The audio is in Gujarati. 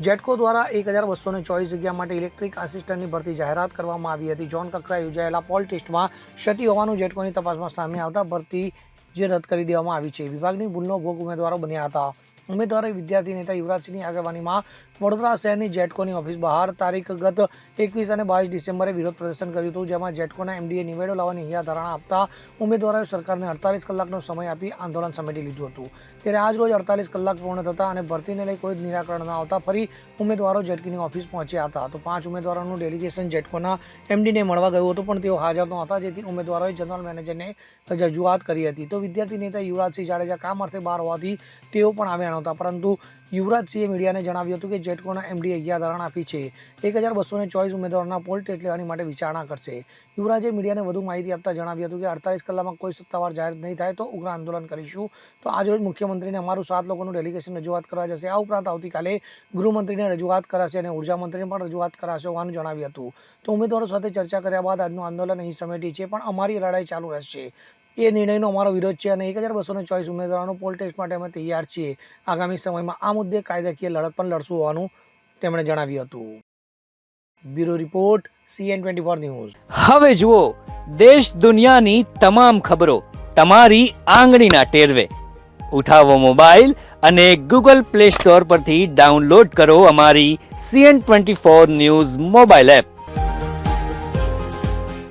જેટકો દ્વારા એક હજાર બસોને ચોવીસ જગ્યા માટે ઇલેક્ટ્રિક આસિસ્ટન્ટની ભરતી જાહેરાત કરવામાં આવી હતી. ઝોન કક્ષાએ યોજાયેલા પોલ ટેસ્ટમાં ક્ષતિ હોવાનું જેટકોની તપાસમાં સામે આવતા ભરતી જે રદ કરી દેવામાં આવી છે. વિભાગની ભૂલનો ભોગ ઉમેદવારો બન્યા હતા. ઉમેદવારોએ વિદ્યાર્થી નેતા યુવરાજસિંહની આગેવાનીમાં વડોદરા શહેરની જેટકોની ઓફિસ બહાર તારીખ ગત એકવીસ અને બાવીસ ડિસેમ્બરે વિરોધ પ્રદર્શન કર્યું હતું, જેમાં જેટકોના એમડીએ નિવેડો લાવવાની ધારણા આપતા ઉમેદવારોએ સરકારને અડતાલીસ કલાકનો સમય આપી આંદોલન સમેટી લીધું હતું. ત્યારે આજ રોજ અડતાલીસ કલાક પૂર્ણ થતા અને ભરતીને લઈ કોઈ જ નિરાકરણ ન આવતા ફરી ઉમેદવારો જેટકીની ઓફિસ પહોંચ્યા હતા. તો પાંચ ઉમેદવારોનું ડેલિગેશન જેટકોના એમડીને મળવા ગયું હતું, પણ તેઓ હાજર નહોતા, જેથી ઉમેદવારોએ જનરલ મેનેજરને રજૂઆત કરી હતી. તો વિદ્યાર્થી નેતા યુવરાજસિંહ જાડેજા કામ અર્થે બહાર હોવાથી તેઓ પણ આવ્યા નહોતા પરંતુ યુવરાજસિંહે મીડિયાને જણાવ્યું હતું કે જેટકોના એમડીએ ધારણા આપી છે, એક હજાર બસોને ચોવીસ ઉમેદવારોના પોલ ટેટ લેવાની માટે વિચારણા કરશે. યુવરાજે મીડિયાને વધુ માહિતી આપતા જણાવ્યું હતું કે અડતાલીસ કલાકમાં કોઈ સત્તાવાર જાહેર નહીં થાય તો ઉગ્ર આંદોલન કરીશું. તો આજરોજ મુખ્યમંત્રીને અમારું સાત લોકોનું ડેલિગેશન રજૂઆત કરવા જશે. આ ઉપરાંત આવતીકાલે ગૃહમંત્રીને રજૂઆત કરાશે અને ઊર્જા મંત્રીને પણ રજૂઆત કરાશે હોવાનું જણાવ્યું હતું. તો ઉમેદવારો સાથે ચર્ચા કર્યા બાદ આજનું આંદોલન અહીં સમેટી છે, પણ અમારી લડાઈ ચાલુ રહેશે. એ નિર્ણયનો અમારો વિરોધ છે અને એક હજાર બસોને ચોવીસ ઉમેદવારોનું પોલ ટેસ્ટ માટે અમે તૈયાર છીએ. આગામી સમયમાં આ મુદ્દે કાયદાકીય લડત પણ લડશું હોવાનું તેમણે જણાવ્યું હતું. Bureau report, CN twenty four news. હવે જુઓ, દેશ દુનિયાની તમામ ખબરો તમારી આંગળીના ટેરવે. ઉઠાવો મોબાઈલ અને ગૂગલ પ્લે સ્ટોર પરથી ડાઉનલોડ કરો અમારી CN twenty four news mobile app.